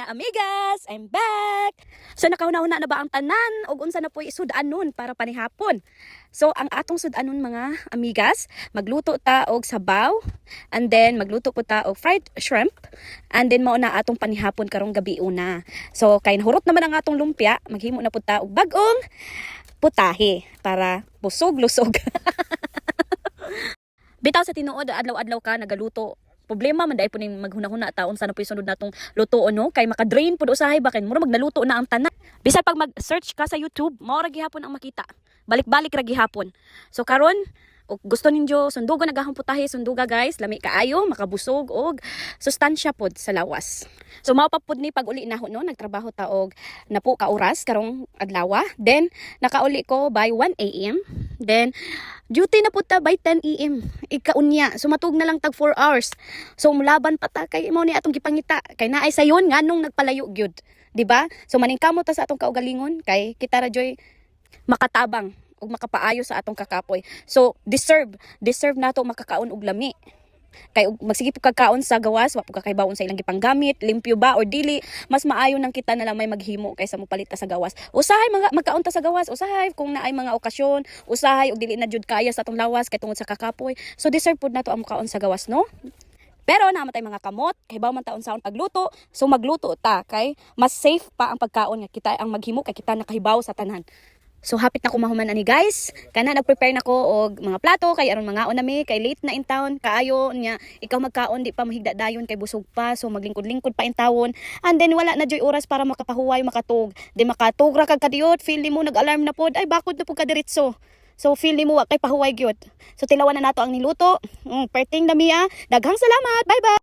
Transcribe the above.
mga amigas, I'm back. So nakauna-una na ba ang tanan ug unsa na po'y sudanon para panihapon. So ang atong sudanon mga amigas, magluto ta og sabaw and then magluto po ta og fried shrimp and then mao na atong panihapon karong gabi una. So kay nahurot naman ang atong lumpia, maghimo na po ta og bag-ong putahe para busog-lusog. Bitaw sa tinuod adlaw-adlaw ka nagaluto problema man dai po ning maghuna-huna taon sa napoy sunod natong luto no kay maka-drain pud usahay ba kay mura magnaluto na ang tanan. Bisan pag mag-search ka sa YouTube mao ra gihapon ang makita. Balik-balik ra gihapon. So karon og gusto ninyo sundugo nagahang putahe sunduga guys. Lami kaayo makabusog og sustansya pod sa lawas. So mao pa pod ni pag uli nahon no? Nagtrabaho ta og napo ka oras karong adlaw then nakauli ko by 1 am then duty na po ta by 10 am ikaunya so matug na lang tag 4 hours. So mulaban pa ta kay mo ni atong gipangita. Kay naay sayon nganong nagpalayo gyud. Di ba? So maningkamot ta sa atong kaugalingon kay kita ra joy makatabang ug makapaayo sa atong kakapoy. So deserve deserve nato makakaon og lami kay ug magsige po kagkaon sa gawas wa po kakaibaon sa ilang gipanggamit limpyo ba or dili mas maayo nang kita na lang may maghimo kaysa mo palita sa gawas. Usahay mga magkaon ta sa gawas usahay kung naay mga okasyon usahay ug dili na jud kaya sa atong lawas kay tungod sa kakapoy. So deserve pud nato ang kaon sa gawas no? Pero namatay mga kamot, kay man taon sa pagluto, so magluto ta kay mas safe pa ang pagkaon nga kita ang maghimo kay kita nakahibaw sa tanan. So hapit na kumahuman ani guys. Kana nagprepare na ko og mga plato kay aron mga unami kay late na in town kaayo nya ikaw magkaon di pa mahigda dayon kay busog pa so maglingkod-lingkod pa in tawon and then wala na joy oras para makapahuway makatug. Di makatug ra kag kadiyot feel mo nag-alarm na pod ay bakod na pud ka. So feel mo kay pahuway gyud. So tilawan na nato ang niluto. Mm, perting dami ah. Daghang salamat. Bye bye.